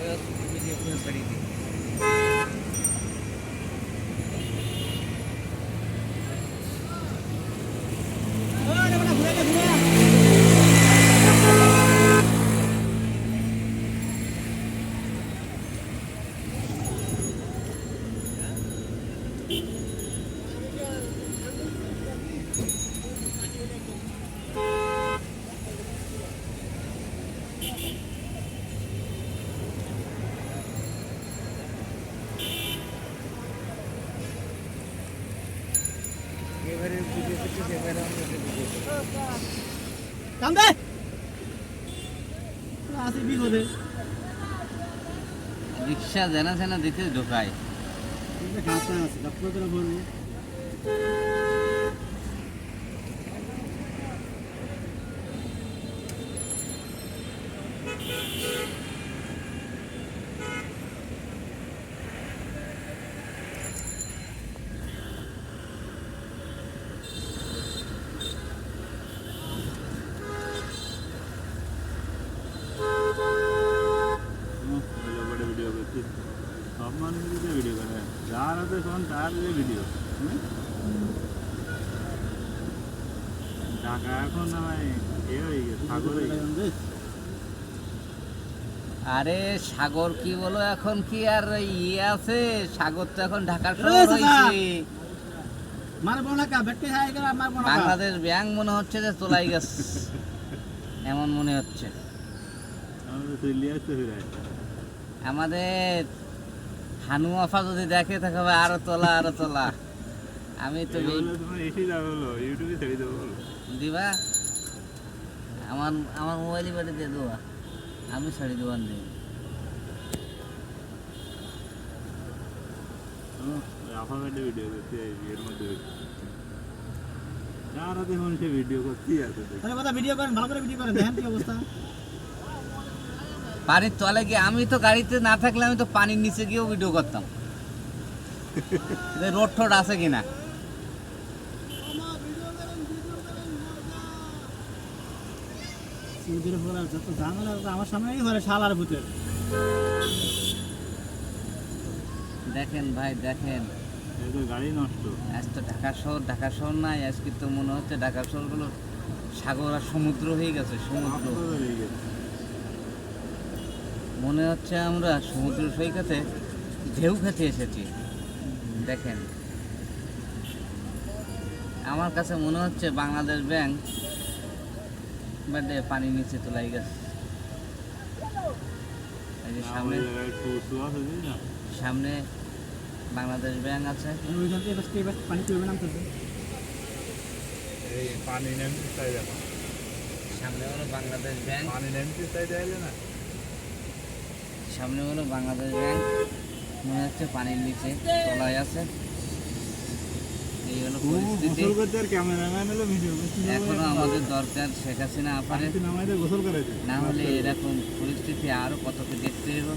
व्यवस्थित झोपण्यासाठी Thank you. কান্দে! আসি বিপদে। রিক্সা জানা জানা দিতে ঢোকায় কাঁচা Thank you. ফোন তার যে ভিডিও ঢাকা এখন আমার এ হয়ে গেছে সাগর হয়ে গেছে। আরে সাগর কি বলো এখন কি আর ইয়ে আছে? সাগর তো এখন ঢাকার শহর হয়েছে। বাংলাদেশ ব্যাংক মনে হচ্ছে যে তোলাই গেছে। এমন মনে হচ্ছে। আমাদের হানু আফা যদি দেখে তাহলে আরও তোলা আরও তোলা। আমি তো ইউটিউবে ছেড়ে দেবো দিবা? আমার আমার মোবাইলই বাড়ি দিয়ে দেওয়া আমি শাড়ি দোকান দিই ভিডিও করতে এর মধ্যে যার হাতে সে ভিডিও করতেই আছে। দেখি। কথা ভিডিও করেন ভালো করে ভিডিও করেন দেখেন কি অবস্থা। পানির তলে গিয়ে আমি তো গাড়িতে না থাকলে আমি তো পানির নিচে গিয়েও ভিডিও করতাম। রোড টোড আছে কিনা? যত শালার ভূতের দেখেন ভাই, দেখেন। গাড়ি নষ্ট আজ তো ঢাকা শহর ঢাকা শহর নাই, আজকে তো মনে হচ্ছে ঢাকা শহরগুলো সাগর আর সমুদ্র হয়ে গেছে, সমুদ্র। হয়ে গেছে মনে হচ্ছে আমরা সমুদ্র সৈকতে ঢেউ খেতে এসেছি। দেখেন। আমার কাছে মনে হচ্ছে বাংলাদেশ ব্যাংক বাদে পানি নিচে তোলাই গেছে। এই যে সামনে সামনে বাংলাদেশ ব্যাংক আছে। পানি চলবে না এই পানি নেমতে চাই দেখো সামনে হলো বাংলাদেশ ব্যাংক। পানি নেমতে চাই দেখলে না। সামনে হলো বাংলাদেশ ব্যাংক। মনে হচ্ছে পানির নিচে তলায় আছে। এই হলো পরিস্থিতি। এখনও আমাদের দরকার শেখ হাসিনা আপারে না হলে এরকম পরিস্থিতি আরও কত দেখতে হবে